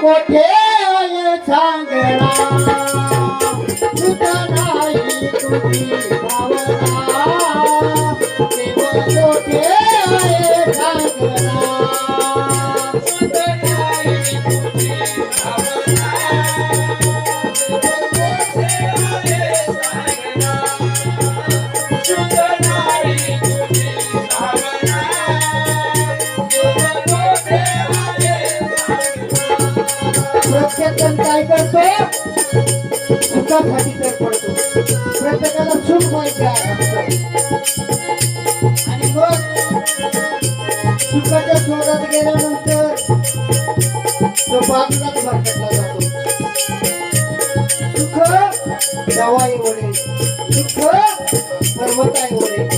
कोठे आहे सांगणा सुद्धा नाही तुझी भावना. देव कोठे आहे सांगणा सुद्धा नाही तुझी भावना. सुखासाठी तर पडतो प्रत्येकाला सुख माहिती आहे आणि मग सुखाच्या शोधात गेल्यानंतर तो बाजूलाच भरकटला जातो सुख दवाई वडे. सुख पर्वताई वडे.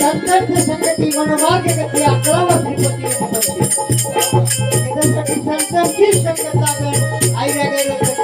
संतांच्या संगती मनोभाग्य गती अकरावा श्रीपती म्हणते संगत आईला गेलं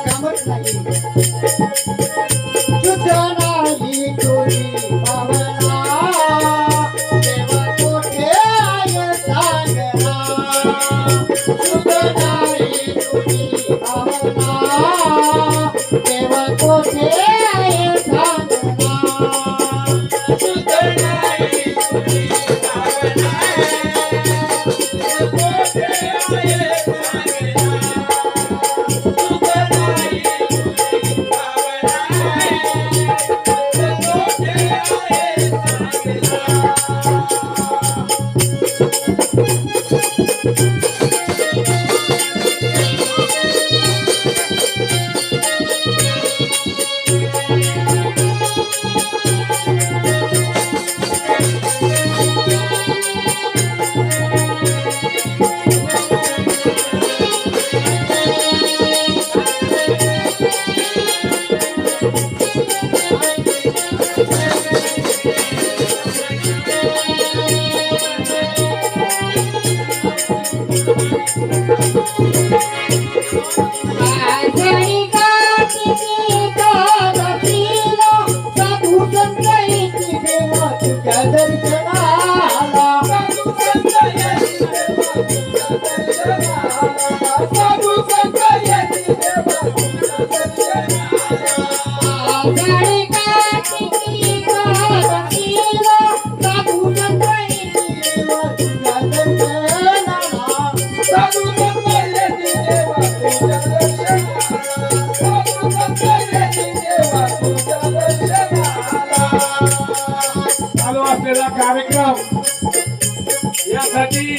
साठी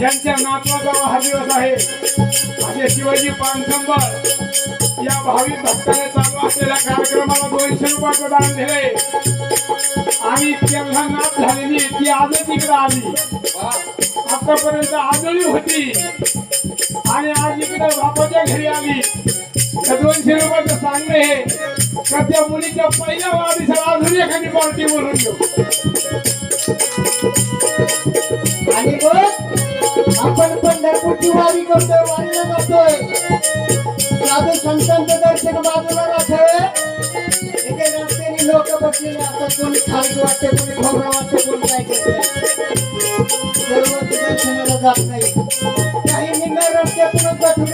यांच्या नातवाचा वाढदिवस आहे असे शिवाजी पानसंबर या भाविक भक्ताने चालू असलेल्या कार्यक्रमाला दोनशे रुपयाचं दान दिले. आणि त्यांना नात झालेली ती आजच इकडे आली. आतापर्यंत आजही होती. आणि आज इकडे बापाच्या घरी आली. त्या दोनशे रुपयाचं सांगणे हे त्या मुलीच्या पहिल्या वाढदिवसाला अजून एखादी पार्टी बोलून घेऊ. आणि मग आपण पंढरपूरची वारी करतोय वारीला जातोय. साधू संतांचं दर्शन बाजूला राहतोय इथे रस्त्याने लोक बसलेले आता कोणी खाली वाटते कोणी खोबरा वाटते कोणी काय करते सर्व दर्शनाला जात नाही. काही निम्म्या रस्त्यातूनच बसून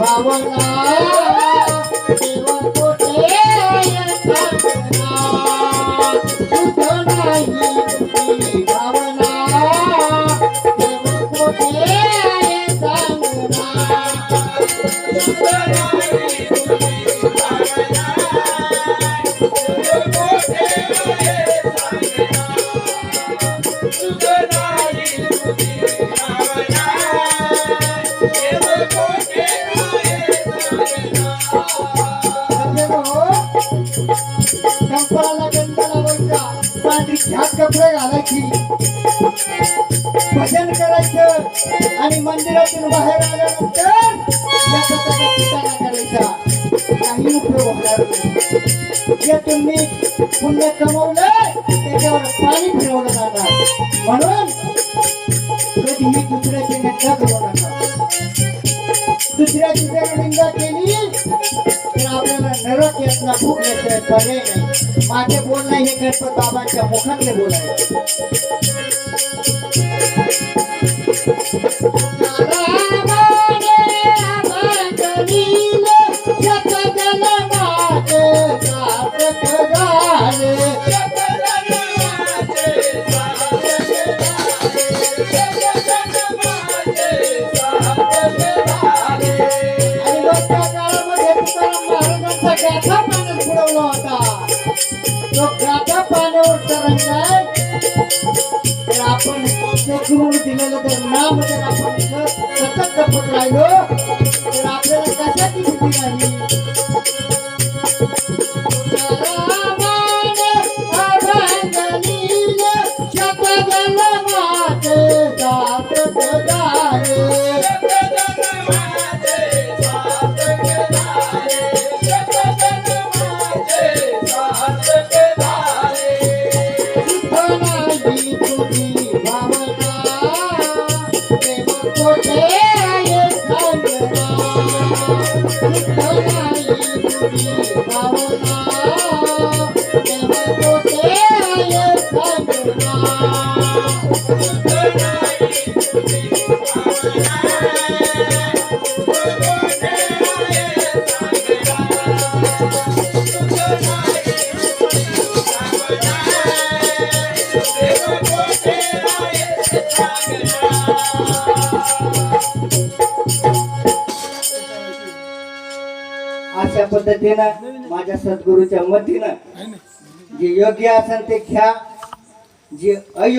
বাবা। गंपाला गंध लावायचा पांढरी छान कपडे घालायची भजन करायचं आणि मंदिरातून बाहेर आल्यानंतर याचा त्याचा पिटाळा करायचा. काही उपयोग होणार जे तुम्ही पुण्य कमवलं त्याच्यावर पाणी फिरवलं जाणार. म्हणून पर्याय नाही माझे बोलणं हे गणपत बाबांच्या मुखातले बोलायचे आणि मग त्या होता तो गाथा पाण्यावर तरंगलाय तर आपण ते दिलेलं जर नाम जर आपण सतत जपत राहिलो. पद्धतीनं माझ्या सद्गुरूच्या मतीनं जे योग्य असेल ते घ्या. जे अयोग्य